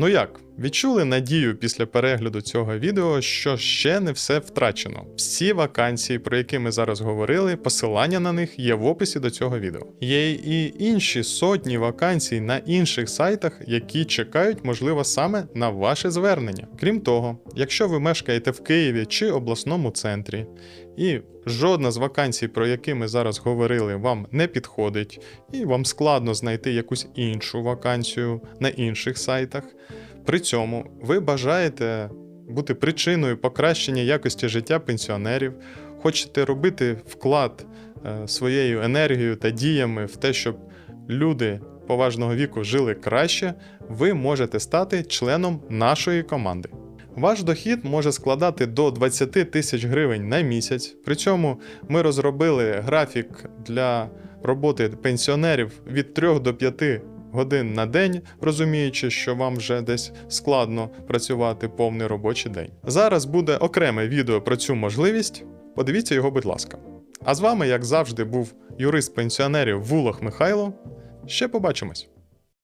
Ну як, відчули надію після перегляду цього відео, що ще не все втрачено. Всі вакансії, про які ми зараз говорили, посилання на них є в описі до цього відео. Є і інші сотні вакансій на інших сайтах, які чекають, можливо, саме на ваше звернення. Крім того, якщо ви мешкаєте в Києві чи обласному центрі, і жодна з вакансій, про які ми зараз говорили, вам не підходить, і вам складно знайти якусь іншу вакансію на інших сайтах. При цьому ви бажаєте бути причиною покращення якості життя пенсіонерів, хочете робити вклад е, своєю енергією та діями в те, щоб люди поважного віку жили краще, ви можете стати членом нашої команди. Ваш дохід може складати до 20 тисяч гривень на місяць. При цьому ми розробили графік для роботи пенсіонерів від 3 до 5 годин на день, розуміючи, що вам вже десь складно працювати повний робочий день. Зараз буде окреме відео про цю можливість. Подивіться його, будь ласка. А з вами, як завжди, був юрист пенсіонерів Вулах Михайло. Ще побачимось!